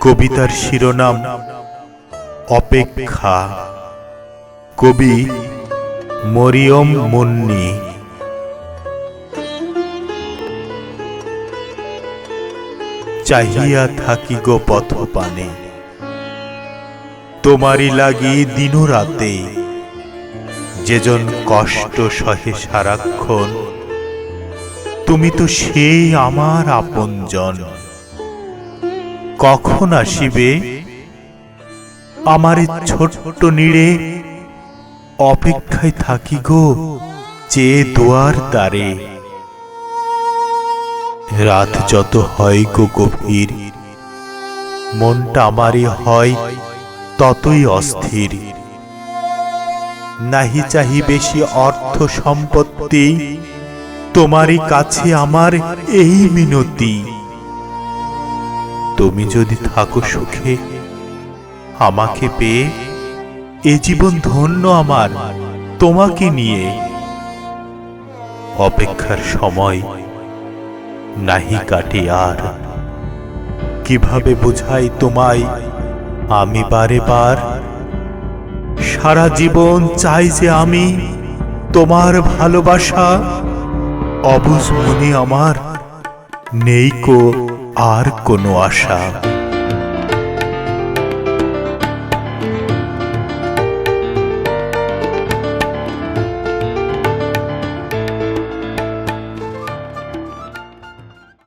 কবিতার শিরোনাম অপেক্ষা। কবি মরিয়ম মুন্নি। চাহিয়া থাকি গো পথ পানে তোমারই লাগি দিন রাতে যেজন কষ্ট সহে সারাক্ষণ। তুমি তো সেই আমার আপনজন। কখন আসিবে? আমার ছোট্ট নিড়ে অপেক্ষায় থাকি গো যে দুয়ার দ্বারে। রাত যত হয় গো গভীর, মনটা আমারই হয় ততই অস্থির। নাহি চাহি বেশি অর্থ সম্পত্তি, তোমারই কাছে আমার এই মিনতি। তুমি যদি থাকো সুখে, আমাকে পেয়ে এ জীবন ধন্য আমার, তোমাকে নিয়ে। অপেক্ষার সময় নাহি কাটে আর। কীভাবে বুঝাই তোমায়? আমি বারে বার সারা জীবন চাই যে আমি তোমার ভালোবাসা। অবুঝ মনে আমার নেই কো। আর কোনো আশা।